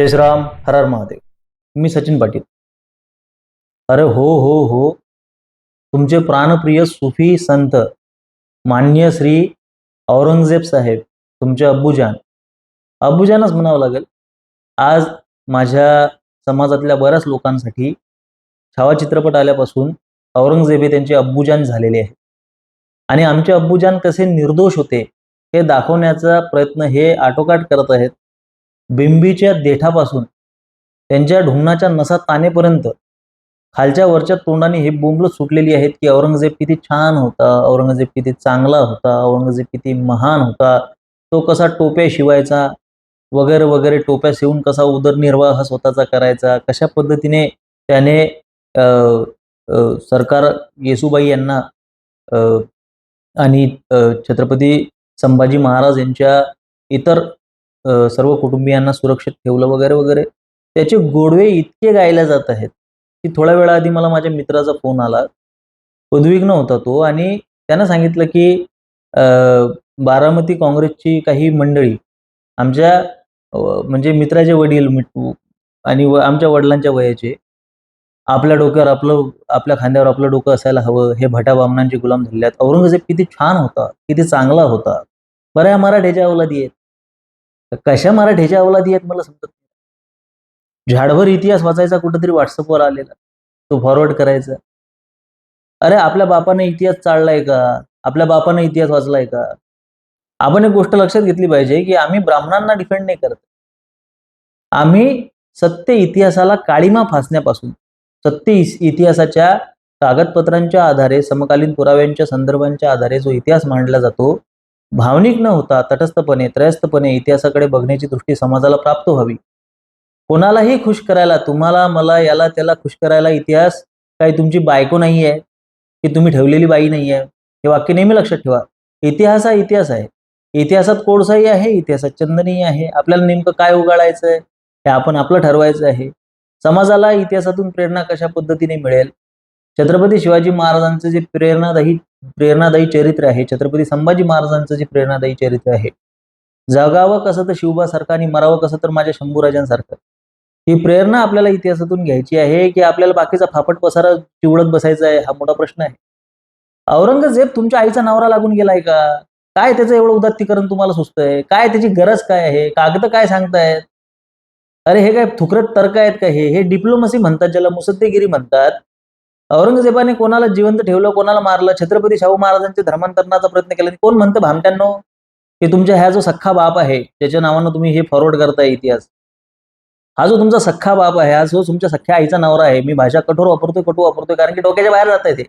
जय श्रीराम हर हर महादेव. मी सचिन पाटील. अरे हो हो हो. तुमचे प्राणप्रिय सुफी संत मान्य श्री औरंगजेब साहेब तुमचे अब्बुजान. अब्बुजानच म्हणावं लागेल. आज माझ्या समाजातल्या बऱ्याच लोकांसाठी छावा चित्रपट आल्यापासून औरंगजेब हे त्यांचे अब्बुजान झालेले आहे आणि आमचे अब्बुजान कसे निर्दोष होते हे दाखवण्याचा प्रयत्न हे आटोकाट करत आहेत. बिंबीच्या देठापासून त्यांच्या ढुंगणाच्या नसा तानेपर्यंत खालच्या वरच्या तोंडाने हे बोंबलं सुटलेली आहेत की औरंगजेब किती छान होता औरंगजेब किती चांगला होता औरंगजेब किती महान होता तो कसा टोप्या शिवायचा वगैरे वगैरे टोप्या शिवून कसा उदरनिर्वाह स्वतःचा करायचा कशा पद्धतीने त्याने अ, सरकार येसुबाई यांना अ, आणि छत्रपती संभाजी महाराज यांच्या इतर सर्व कुटुंबियांना सुरक्षित ठेवलं वगैरे वगैरे. त्याचे गोडवे इतके गायले जात आहेत की थोड्या वेळाआधी मला माझ्या मित्राचा फोन आला. उद्विग्न होता तो आणि त्यानं सांगितलं की बारामती काँग्रेसची काही मंडळी आमच्या म्हणजे मित्राचे वडील मिठू आणि आमच्या वडिलांच्या वयाचे आपल्या डोक्यावर आपलं आपल्या खांद्यावर आपलं डोकं असायला हवं. हे भटा बामणांचे गुलाम झाले आहेत. औरंगजेब किती छान होता किती चांगला होता. बऱ्या या मराठ्याच्या अवलादी आहेत. कशा मराठीच्या अवलादी आहेत मला समजत नाही. झाडभर इतिहास वाचायचा कुठेतरी व्हॉट्सअपवर आलेला. तो फॉरवर्ड करायचा. अरे आपल्या बापाने इतिहास चाललाय का? आपल्या बापाने इतिहास वाचलाय का? आपण एक गोष्ट लक्षात घेतली पाहिजे की आम्ही ब्राह्मणांना डिफेंड नाही करत. आम्ही सत्य इतिहासाला काळीमा फासण्यापासून सत्य इतिहासाच्या कागदपत्रांच्या आधारे समकालीन पुराव्यांच्या संदर्भांच्या आधारे जो इतिहास मांडला जातो भावनिक न होता तटस्थपणे त्रयस्थपणे इतिहासाकडे बघण्याची दृष्टी समाजाला प्राप्त व्हावी. कोणालाही खुश करायला तुम्हाला मला याला त्याला खुश करायला इतिहास काही तुमची बायको नाही आहे की तुम्ही ठेवलेली बाई नाही आहे हे वाक्य नेहमी लक्षात ठेवा. इतिहास हा इतिहास आहे. इतिहासात कोळसाही आहे इतिहासात चंदनही आहे. आपल्याला नेमकं काय उगाळायचं आहे हे आपण आपलं ठरवायचं आहे. समाजाला इतिहासातून प्रेरणा कशा पद्धतीने मिळेल छत्रपती शिवाजी महाराजांचं जे प्रेरणादायी प्रेरणादायी चरित्र आहे छत्रपती संभाजी महाराजांचं जे प्रेरणादायी चरित्र आहे जगावं कसं तर शिवबासारखं आणि मरावं कसं तर माझ्या शंभूराजांसारखं ही प्रेरणा आपल्याला इतिहासातून घ्यायची आहे की आपल्याला बाकीचा फापट पसारा चिवडत बसायचा आहे हा मोठा प्रश्न आहे. औरंगजेब तुमच्या आईचा नवरा लागून गेलाय का? काय त्याचं एवढं उदात्तीकरण तुम्हाला सुचतंय? काय त्याची गरज काय आहे? कागद काय सांगतायत? अरे हे काय थुकरट तर्क आहेत का हे? हे डिप्लोमसी म्हणतात ज्याला मुसद्देगिरी म्हणतात. औरंगजेबाने कोणाला जिवंत ठेवलं कोणाला मारलं? छत्रपती शाहू महाराजांच्या धर्मांतरणाचा प्रयत्न केला. कोण म्हणतं भामट्यांनो? की तुमच्या ह्या जो सख्खा बाप आहे त्याच्या नावानं तुम्ही हे फॉरवर्ड करताय इतिहास. हा जो तुमचा सख्खा बाप आहे हा जो तुमच्या सख्ख्या आईचा नवरा आहे मी भाषा कठोर वापरतोय कटू वापरतोय कारण की डोक्याच्या बाहेर जात आहे ते.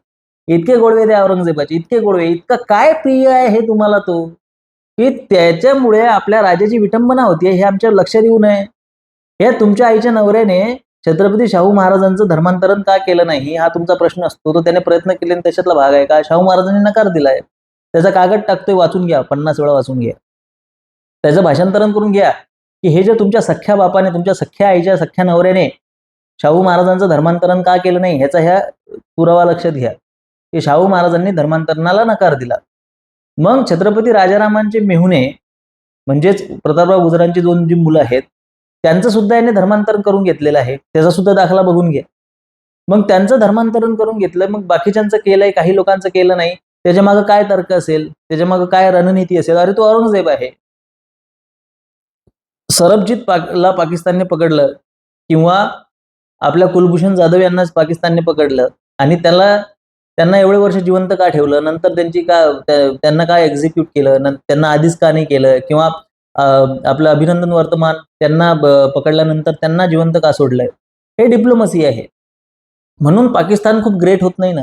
इतके गोडवे ते औरंगजेबाचे इतके गोडवे इतकं काय प्रिय आहे हे तुम्हाला तो? की त्याच्यामुळे आपल्या राजाची विटंबना होती हे आमच्या लक्षात येऊ नये. हे तुमच्या आईच्या नवऱ्याने छत्रपती शाहू महाराजांचं धर्मांतरण का केलं नाही हा तुमचा प्रश्न असतो. तो त्याने प्रयत्न केले आणि त्याच्यातला भाग आहे का? शाहू महाराजांनी नकार दिलाय. त्याचा कागद टाकतोय वाचून घ्या पन्नास वेळा वाचून घ्या. त्याचं भाषांतरण करून घ्या. की हे जे तुमच्या सख्या बापाने तुमच्या सख्या आईच्या सख्या नवऱ्याने शाहू महाराजांचं धर्मांतरण का केलं नाही ह्याचा ह्या पुरावा लक्षात घ्या. की शाहू महाराजांनी धर्मांतरणाला नकार दिला. मग छत्रपती राजारामांचे मेहुणे म्हणजेच प्रतापराव गुजरांची दोन जी मुलं आहेत त्यांचं सुद्धा याने धर्मांतरण करून घेतलेलं आहे. त्याचा सुद्धा दाखला बघून घ्या मग त्यांचं धर्मांतरण करून घेतलं मग बाकीच्यांचं केलंय काही लोकांचं केलं नाही. त्याच्या मागं काय तर्क असेल? त्याच्या मागं काय रणनीती असेल? अरे तो औरंगजेब आहे. सरबजीत पाकला पाकिस्तानने पकडलं किंवा आपल्या कुलभूषण जाधव यांनाच पाकिस्तानने पकडलं आणि त्याला त्यांना एवढे वर्ष जिवंत का ठेवलं? नंतर त्यांची का त्यांना काय एक्झिक्यूट केलं? त्यांना आधीच का नाही केलं? किंवा आपलं अभिनंदन वर्तमान त्यांना पकडल्यानंतर त्यांना जिवंत का सोडलंय? हे डिप्लोमसी आहे. म्हणून पाकिस्तान खूप ग्रेट होत नाही ना?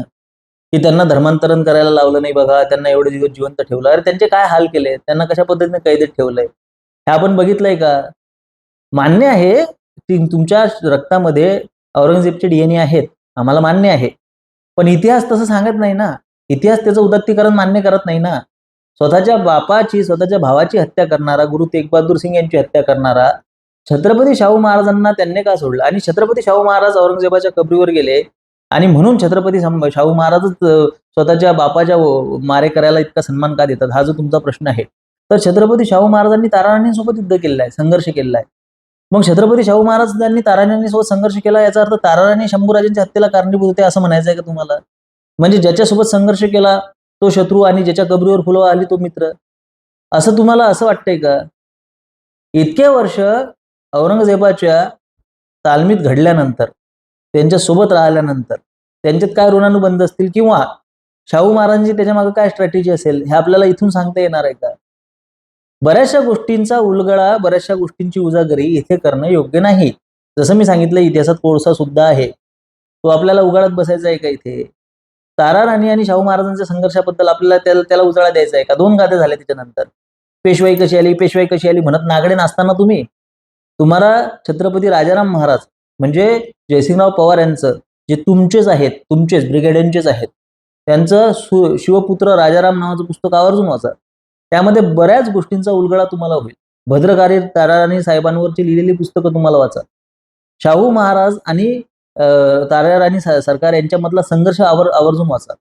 की त्यांना धर्मांतरण करायला लावलं नाही बघा त्यांना एवढे दिवस जिवंत ठेवलं. अरे त्यांचे काय हाल केले? त्यांना कशा पद्धतीने कैदेत ठेवलंय? हे आपण बघितलंय का? मान्य आहे की तुमच्या रक्तामध्ये औरंगजेबचे डीएनए आहेत. आम्हाला मान्य आहे. पण इतिहास तसं सांगत नाही ना? इतिहास त्याचं उदात्तीकरण मान्य करत नाही ना? स्वतःच्या बापाची स्वतःच्या भावाची हत्या करणारा गुरु तेग बहादूर सिंग यांची हत्या करणारा छत्रपती शाहू महाराजांना त्यांनी का सोडलं? आणि छत्रपती शाहू महाराज औरंगजेबाच्या कबरीवर गेले आणि म्हणून छत्रपती शाहू महाराजच स्वतःच्या बापाच्या मारे करायला इतका सन्मान का देतात? हा जो तुमचा प्रश्न आहे. तर छत्रपती शाहू महाराजांनी ताराराणींसोबत युद्ध केलेलं आहे संघर्ष केलेला आहे मग छत्रपती शाहू महाराजांनी ताराराणी सोबत संघर्ष केला याचा अर्थ ताराराणी शंभूराजांच्या हत्येला कारणीभूत होते असं म्हणायचं आहे का तुम्हाला? म्हणजे ज्याच्यासोबत संघर्ष केला तो शत्रू आणि ज्याच्या कबरीवर फुलं आली तो मित्र. असं तुम्हाला असं वाटतंय का? इतक्या वर्ष औरंगजेबाच्या तालमीत घडल्यानंतर त्यांच्यासोबत राहिल्यानंतर त्यांच्यात काय ऋणानुबंध असतील किंवा शाहू महाराजांची त्याच्यामागे काय स्ट्रॅटेजी असेल हे आपल्याला इथून सांगता येणार आहे का? बऱ्याचशा गोष्टींचा उलगडा बऱ्याचशा गोष्टींची उजागरी इथे करणं योग्य नाही. जसं मी सांगितलं इतिहासात कोळसा सुद्धा आहे. तो आपल्याला उगाळत बसायचा आहे का इथे? तारा राणी आणि शाहू महाराजांच्या संघर्षाबद्दल आपल्याला त्याला त्याला उजाळा द्यायचा आहे का? दोन गाद्या झाल्या त्याच्यानंतर पेशवाई कशी आली? पेशवाई कशी आली? म्हणत नागडे नाचताना तुम्ही. तुम्हाला छत्रपती राजाराम महाराज म्हणजे जयसिंगराव पवार यांचं जे तुमचेच आहेत तुमचेच ब्रिगेडियनचेच आहेत त्यांचं शिवपुत्र राजाराम नावाचं पुस्तक आवर्जून वाचा. त्यामध्ये बऱ्याच गोष्टींचा उलगडा तुम्हाला होईल. भद्रकारी ताराराणी साहेबांवरची लिहिलेली पुस्तकं तुम्हाला वाचा. शाहू महाराज आणि अं, आणि सरकार यांच्यामधला संघर्ष आवर आवर्जून वाचा.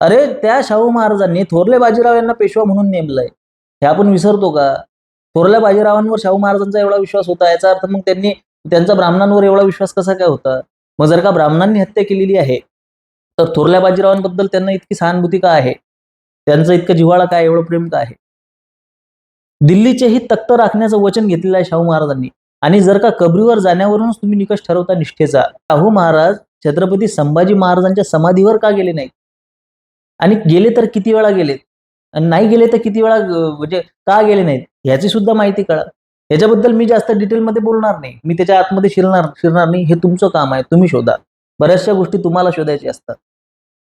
अरे त्या शाहू महाराजांनी थोरले बाजीराव यांना पेशवा म्हणून नेमलंय. हे आपण विसरतो का? थोरल्या बाजीरावांवर शाहू महाराजांचा एवढा विश्वास होता याचा अर्थ मग त्यांनी त्यांचा ब्राह्मणांवर एवढा विश्वास कसा काय होता? मग जर का ब्राह्मणांनी हत्या केलेली आहे तर थोरल्या बाजीरावांबद्दल त्यांना इतकी सहानुभूती का आहे? त्यांचं इतकं जिव्हाळा काय? एवढं प्रेम का आहे? दिल्लीचेही तख्त राखण्याचं वचन घेतलेलं आहे शाहू महाराजांनी. आणि जर का कबरीवर जाण्यावरूनच तुम्ही निकष ठरवता निष्ठेचा शाहू महाराज छत्रपती संभाजी महाराजांच्या समाधीवर का गेले नाही आणि गेले तर किती वेळा गेलेत? आणि नाही गेले तर किती वेळा म्हणजे का गेले नाहीत? ह्याची सुद्धा माहिती कळा. याच्याबद्दल मी जास्त डिटेलमध्ये बोलणार नाही. मी त्याच्या आतमध्ये शिरणार शिरणार नाही. हे तुमचं काम आहे. तुम्ही शोधा. बऱ्याचशा गोष्टी तुम्हाला शोधायच्या असतात.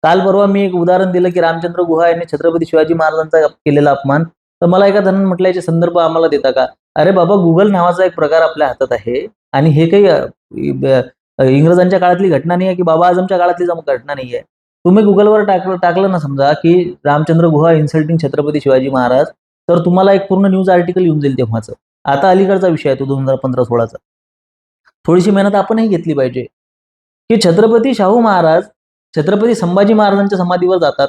काल परवा मी एक उदाहरण दिलं की रामचंद्र गुहा यांनी छत्रपती शिवाजी महाराजांचा केलेला अपमान. तर मला एका जणांनी म्हटलं याचे संदर्भ आम्हाला देता का? अरे बाबा गुगल नावाचा एक प्रकार आपल्या हातात आहे. आणि हे काही इंग्रजांच्या काळातली घटना नाही आहे की बाबा आजमच्या काळातली घटना नाही आहे तुम्ही गुगलवर टाकलं टाकलं ना समजा की रामचंद्र गुहा इन्सल्टिंग छत्रपती शिवाजी महाराज तर तुम्हाला एक पूर्ण न्यूज आर्टिकल येऊन जाईल तेव्हाचं. आता अलीकडचा विषय आहे तो दोन हजार पंधरा सोळाचा. थोडीशी मेहनत आपणही घेतली पाहिजे. की छत्रपती शाहू महाराज छत्रपती संभाजी महाराजांच्या समाधीवर जातात.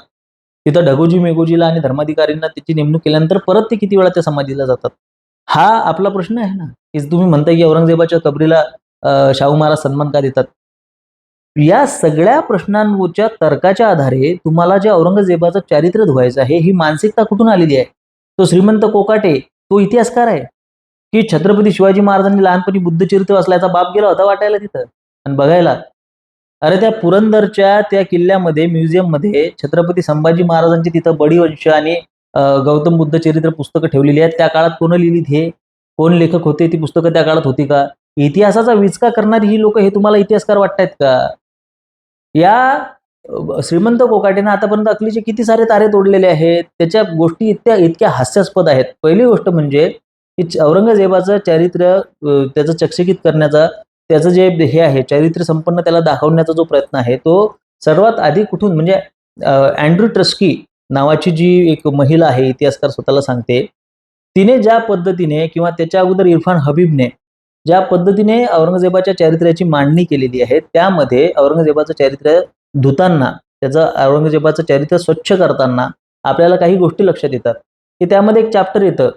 तिथं ढगोजी मेघोजीला आणि धर्माधिकारींना त्याची नेमणूक केल्यानंतर परत ते किती वेळा त्या समाधीला जातात? हा आपला प्रश्न आहे ना. की तुम्ही म्हणताय की औरंगजेबाच्या कबरीला शाहू महाराज सन्मान का देतात? या सगळ्या प्रश्नांच्या तर्काच्या आधारे तुम्हाला जे औरंगजेबाचं चारित्र्य धुवायचं आहे ही मानसिकता कुठून आलेली आहे? तो श्रीमंत कोकाटे तो इतिहासकार आहे? की छत्रपती शिवाजी महाराजांनी लहानपणी बुद्धचरित्र वाचल्याचा बाप गेला होता वाटायला तिथं? आणि बघायला अरे त्या पुरंदरच्या त्या किल्ल्यामध्ये म्युझियममध्ये छत्रपती संभाजी महाराजांची तिथं बडीवंश आणि गौतम बुद्ध चरित्र पुस्तकं ठेवलेली आहेत. त्या काळात कोण लिहिलीत हे? कोण लेखक होते? ती पुस्तकं त्या काळात होती का? इतिहासाचा विचका करणारी ही लोक हे तुम्हाला इतिहासकार वाटतायत का? या श्रीमंत कोकाटेनं आतापर्यंत अकलीचे किती सारे तारे तोडलेले आहेत? त्याच्या गोष्टी इतक्या इतक्या हास्यास्पद आहेत. पहिली गोष्ट म्हणजे की औरंगजेबाचं चारित्र्य त्याचं चकचकीत करण्याचा त्याचं जे हे आहे चारित्र्य संपन्न त्याला दाखवण्याचा जो प्रयत्न आहे तो सर्वात आधी कुठून म्हणजे अँड्रू ट्रस्की नावाची जी एक महिला आहे इतिहासकार स्वतःला सांगते तिने ज्या पद्धतीने किंवा त्याच्या अगोदर इरफान हबीबने ज्या पद्धतीने औरंगजेबाच्या चारित्र्याची मांडणी केलेली आहे त्यामध्ये औरंगजेबाचं चारित्र्य धुताना त्याचं औरंगजेबाचं चारित्र्य स्वच्छ करताना आपल्याला काही गोष्टी लक्षात येतात. की त्यामध्ये एक चॅप्टर येतं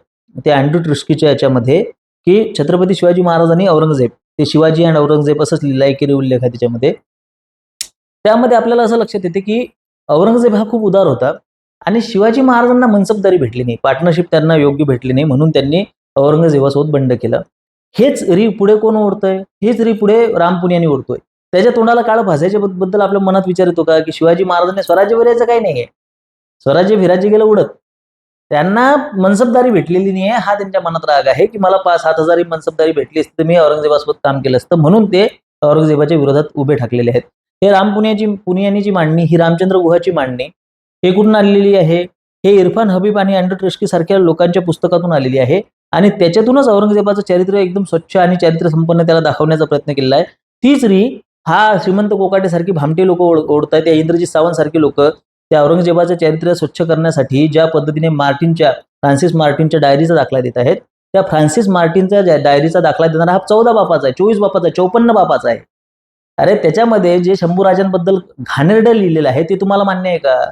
ते अँड्रू ट्रिस्कीच्या याच्यामध्ये की छत्रपती शिवाजी महाराज आणि औरंगजेब ते शिवाजी आणि औरंगजेब असंच लिहिलं एकेरी उल्लेख आहे त्याच्यामध्ये. त्यामध्ये आपल्याला असं लक्षात येते की औरंगजेब हा खूप उदार होता. आणि शिवाजी महाराजांना मनसबदारी भेटली नाही. पार्टनरशिप त्यांना योग्य भेटली नाही म्हणून त्यांनी औरंगजेबासोबत बंड केलं. हेच री पुढे कोण ओढतोय? हेच री पुढे रामपुण्याने ओढतोय. त्याच्या तोंडाला काळ भासायच्या बद्दल आपल्या मनात विचार येतो का? की शिवाजी महाराजांनी स्वराज्य विरायचं काही नाहीये. स्वराज्य फिराज्य गेलं उडत. त्यांना मनसबदारी भेटलेली नाही आहे हा त्यांच्या मनात राग आहे की मला पाच सात हजार मनसबदारी भेटली असती तर मी औरंगजेबासोबत काम केलं असतं म्हणून ते औरंगजेबाच्या विरोधात उभे ठाकलेले आहेत. हे राम पुण्याची पुनियानी मांडणी ही रामचंद्र गुहाची मांडणी हे कुठून आलेली आहे? हे इरफान हबीब आणि अँड्रू ट्रिस्की सारख्या लोकांच्या पुस्तकातून आलेली आहे आणि त्याच्यातूनच औरंगजेबाचं चारित्र्य एकदम स्वच्छ आणि चारित्र्य संपन्न त्याला दाखवण्याचा प्रयत्न केलेला आहे. तीच री हा श्रीमंत कोकाटे सारखी भामटे लोक ओढतायत. त्या इंद्रजित सावंत सारखी लोक त्या औरंगजेबाचं चारित्र्य स्वच्छ करण्यासाठी ज्या पद्धतीने मार्टिनच्या फ्रान्सिस मार्टिनच्या डायरीचा दाखला देत आहेत त्या फ्रान्सिस मार्टिनचा डायरीचा दाखला देणारा हा चौदा बापाचा आहे चोवीस बापाचा आहे चौपन्न बापाचा आहे. अरे त्याच्यामध्ये जे शंभूराजांबद्दल घाणेरडं लिहिलेलं आहे ते तुम्हाला मान्य आहे का?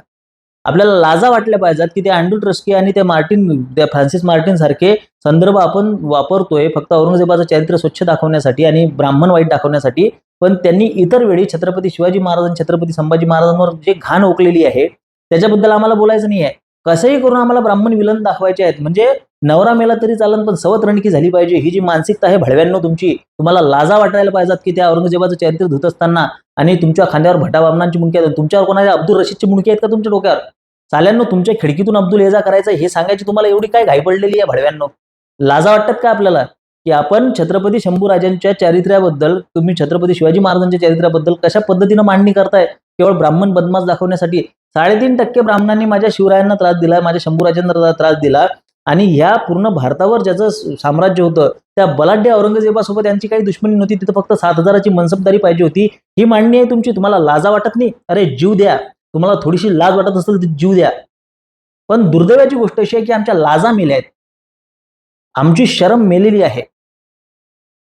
आपल्याला लाजा वाटल्या पाहिजेत की ते अँड्रू ट्रस्की आणि ते मार्टिन त्या फ्रान्सिस मार्टिन सारखे संदर्भ आपण वापरतोय फक्त औरंगजेबाचं चरित्र स्वच्छ दाखवण्यासाठी आणि ब्राह्मण वाईट दाखवण्यासाठी. पण त्यांनी इतर वेळी छत्रपती शिवाजी महाराज आणि छत्रपती संभाजी महाराजांवर जे घाण ओकलेली आहे त्याच्याबद्दल आम्हाला बोलायचं नाही आहे कसंही करून आम्हाला ब्राह्मण विलन दाखवायचे आहेत. म्हणजे नवरा मेला तरी चालन पण सवत रणकी झाली पाहिजे. ही जी मानसिकता आहे भडव्यांनो तुमची तुम्हाला लाजा वाटायला पाहिजेत की त्या औरंगजेबाचं चरित्र धुत असताना आणि तुमच्या खांद्यावर भटा बामणांची मुंडकी आहेत. तुमच्यावर कोणाच्या अब्दुल रशीदची मुंडकी आहेत का तुमच्या डोक्यावर? चाल्यांनो तुमच्या खिडकीतून अब्दुल एजा करायचं हे सांगायची तुम्हाला एवढी काय घाई पडलेली आहे भडव्यांनो लाजा वाटतात का आपल्याला? की आपण छत्रपती शंभूराजांच्या चारित्र्याबद्दल तुम्ही छत्रपती शिवाजी महाराजांच्या चारित्र्याबद्दल कशा पद्धतीनं मांडणी करताय? केवळ ब्राह्मण बदमाश दाखवण्यासाठी. साडेतीन टक्के ब्राह्मणांनी माझ्या शिवरायांना त्रास दिला माझ्या शंभूराजांना त्रास दिला. आणि ह्या पूर्ण भारतावर ज्याचं साम्राज्य होतं त्या बलाढ्य औरंगजेबासोबत यांची काही दुश्मनी नव्हती. तिथं फक्त सात हजाराची मनसबदारी पाहिजे होती. ही मांडणी आहे तुमची. तुम्हाला लाजा वाटत नाही? अरे जीव द्या. तुम्हाला थोडीशी लाज वाटत असेल तर जीव द्या. पण दुर्दैवाची गोष्ट अशी आहे की आमच्या लाजा मेल्या आहेत. आमची शरम मेलेली आहे.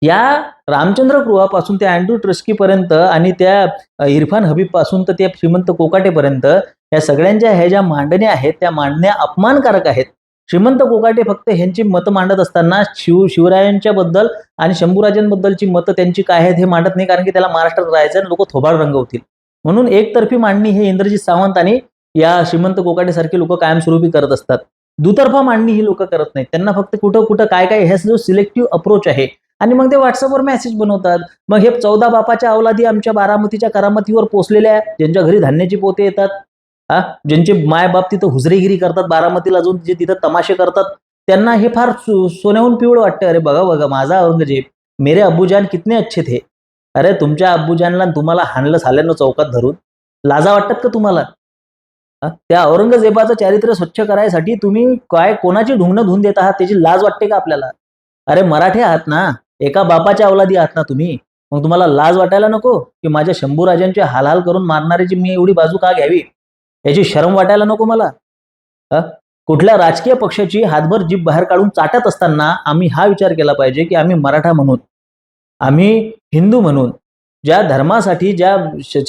या रामचंद्र गृहापासून त्या अँड्रू ट्रस्की पर्यंत आणि त्या इरफान हबीबपासून तर त्या श्रीमंत कोकाटेपर्यंत या सगळ्यांच्या ह्या ज्या मांडण्या आहेत त्या मांडण्या अपमानकारक आहेत. श्रीमंत कोकाटे फक्त ह्यांची मतं मांडत असताना शिव शिवरायांच्या बद्दल आणि शंभूराजांबद्दलची मतं त्यांची काय आहेत हे मांडत नाही कारण की त्याला महाराष्ट्रात राहायचं आणि लोक थोबाड रंगवतील. म्हणून एकतर्फी मांडणी हे इंद्रजित सावंत आणि या श्रीमंत कोकाटे सारखे लोक कायमस्वरूपी करत असतात. दुतर्फा मांडणी ही लोक करत नाहीत. त्यांना फक्त कुठं कुठं काय काय ह्या जो सिलेक्टिव्ह अप्रोच आहे. आणि मग ते व्हॉट्सअपवर मेसेज बनवतात. मग हे चौदा बापाच्या अवलादी आमच्या बारामतीच्या करामतीवर पोचलेल्या आहे ज्यांच्या घरी धान्याची पोते येतात. हा? ज्यांचे मायबाप तिथं हुजरेगिरी करतात बारामतीला जाऊन जे तिथं तमाशे करतात. त्यांना हे फार सोन्याहून पिवळं वाटतं अरे बघा बघा माझा औरंगजेब मेरे अब्बूजान कितने अच्छे थे. अरे तुमच्या अब्बूजानला तुम्हाला हाणलं साल्यानं चौकात धरून? लाजा वाटतात का तुम्हाला? त्या औरंगजेबाचं चारित्र्य स्वच्छ करायसाठी तुम्ही काय कोणाची ढुंगणं धुवून देत आहात? त्याची लाज वाटते का आपल्याला? अरे मराठे आहात ना. एका बापाच्या अवलादी आहात ना तुम्ही. मग तुम्हाला लाज वाटायला नको? की माझ्या शंभूराजांचे हालहाल करून मारणाऱ्याची मी एवढी बाजू का घ्यावी? याची शरम वाटायला नको मला. कुठल्या राजकीय पक्षाची हातभर जीभ बाहेर काढून चाटत असताना आम्ही हा विचार केला पाहिजे की आम्ही मराठा म्हणून. आम्ही हिंदू म्हणून ज्या धर्मासाठी ज्या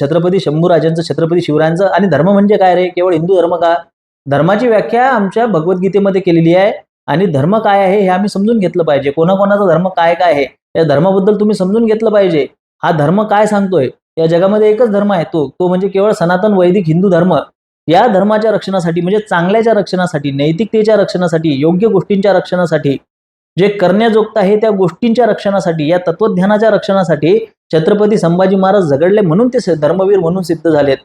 छत्रपती शंभूराजांचं छत्रपती शिवरायांचं आणि धर्म म्हणजे काय रे? केवळ हिंदू धर्म का? धर्माची व्याख्या आमच्या भगवद्गीतेमध्ये केलेली आहे आणि धर्म काय आहे हे आम्ही समजून घेतलं पाहिजे. कोणाकोणाचा धर्म काय काय आहे या धर्माबद्दल तुम्ही समजून घेतलं पाहिजे. हा धर्म काय सांगतोय? या जगामध्ये एकच धर्म आहे तो. तो म्हणजे केवळ सनातन वैदिक हिंदू धर्म. या धर्माच्या रक्षणासाठी म्हणजे चांगल्याच्या रक्षणासाठी नैतिकतेच्या रक्षणासाठी योग्य गोष्टींच्या रक्षणासाठी जे करण्याजोगत आहे त्या गोष्टींच्या रक्षणासाठी या तत्वज्ञानाच्या रक्षणासाठी छत्रपती संभाजी महाराज झगडले म्हणून ते धर्मवीर म्हणून सिद्ध झालेत.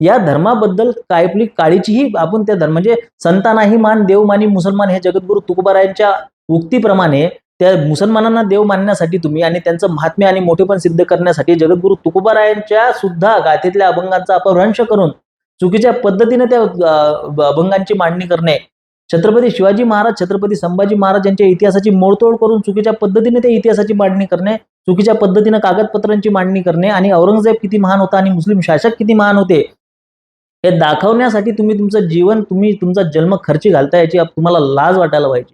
या धर्माबद्दल कायपली काळीचीही आपण त्या धर्म म्हणजे संतानाही मान देव मानी मुसलमान हे जगद्गुरु तुकोबारायांच्या उक्तीप्रमाणे त्या मुसलमानांना देव मानण्यासाठी तुम्ही आणि त्यांचं महात्म्य आणि मोठेपण सिद्ध करण्यासाठी जगद्गुरु तुकोबारायांच्या सुद्धा गाथेतल्या अभंगांचा अपभ्रंश करून चुकीच्या पद्धतीने त्या अभंगांची मांडणी करणे छत्रपती शिवाजी महाराज छत्रपती संभाजी महाराज यांच्या इतिहासाची मोडतोड करून चुकीच्या पद्धतीने त्या इतिहासाची मांडणी करणे चुकीच्या पद्धतीने कागदपत्रांची मांडणी करणे आणि औरंगजेब किती महान होता आणि मुस्लिम शासक किती महान होते हे दाखवण्यासाठी तुम्ही तुमचं जीवन तुम्ही तुमचा जन्म खर्ची घालता याची तुम्हाला लाज वाटायला पाहिजे.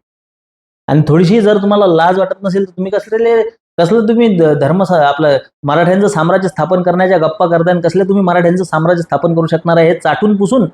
आणि थोडीशी जर तुम्हाला लाज वाटत नसेल तर तुम्ही कसले कसलं तुम्ही धर्म आपलं मराठ्यांचं साम्राज्य स्थापन करण्याच्या गप्पा करताय आणि कसले तुम्ही मराठ्यांचं साम्राज्य स्थापन करू शकणार आहे हे चाटून पुसून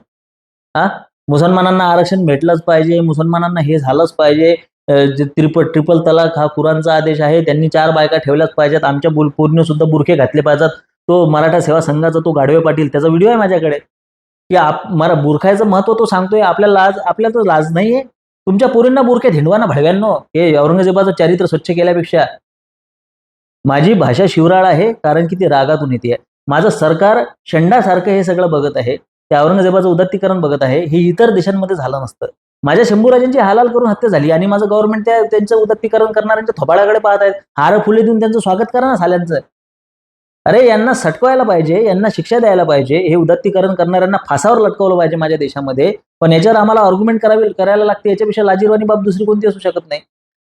हा? मुसलमानांना आरक्षण भेटलंच पाहिजे मुसलमानांना हे झालंच पाहिजे. त्रिपल जे ट्रिपल ट्रिपल तलाक हा कुरांचा आदेश आहे त्यांनी चार बायका ठेवल्याच पाहिजेत. आमच्या बुल सुद्धा बुरखे घातले पाहिजेत. तो मराठा सेवा संघाचा तो गाढवे पाटील त्याचा व्हिडिओ आहे माझ्याकडे. की आप मला बुरखायचं महत्त्व तो सांगतोय. आपल्याला लाज आपल्याला तर लाज नाहीये. तुमच्या पोरींना बुरखे धिंडवाना भडव्यांनो हे औरंगजेबाचं चारित्र स्वच्छ केल्यापेक्षा. माझी भाषा शिवराळ आहे कारण की ती रागातून येते. माझं सरकार शंडासारखं हे सगळं बघत आहे. ते औरंगजेबाचं उदात्तीकरण बघत आहे हे इतर देशांमध्ये झालं नसतं. माझ्या शंभूराजांची हालाल करून हत्या झाली आणि माझं गव्हर्नमेंट त्या त्यांचं उदात्तीकरण करणाऱ्यांच्या थोबाळाकडे पाहत आहेत. हार फुले देऊन त्यांचं स्वागत करा ना साल्यांचं. अरे यांना सटकवायला पाहिजे यांना शिक्षा द्यायला पाहिजे हे उदात्तीकरण करणाऱ्यांना फासावर लटकवलं पाहिजे माझ्या देशामध्ये. पण याच्यावर आम्हाला आर्ग्युमेंट करावी करायला लागते याच्यापेक्षा लाजीरवाणी बाब दुसरी कोणती असू शकत नाही?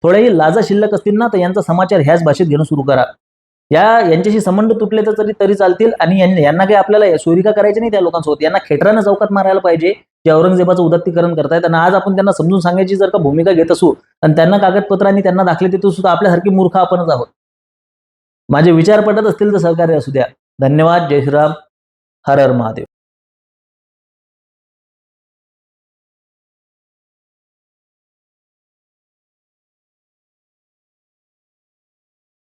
थोड्याही लाजा शिल्लक असतील ना तर यांचा समाचार ह्याच भाषेत घेणं सुरू करा. या यांच्याशी संबंध तुटले तर तरी तरी चालतील. आणि यांना काही आपल्याला सोयरिका करायची नाही त्या लोकांसोबत. यांना खेटरानं चौकात मारायला पाहिजे. जे औरंगजेबाचं उदात्तीकरण करतायत. आणि आज आपण त्यांना समजून सांगायची जर का भूमिका घेत असू आणि त्यांना कागदपत्रांनी त्यांना दाखले देतो सुद्धा आपल्यासारखी मूर्ख आपणच आहोत. माझे विचार पटत असतील तर सहकार्य असू द्या. धन्यवाद. जय श्रीराम. हर हर महादेव.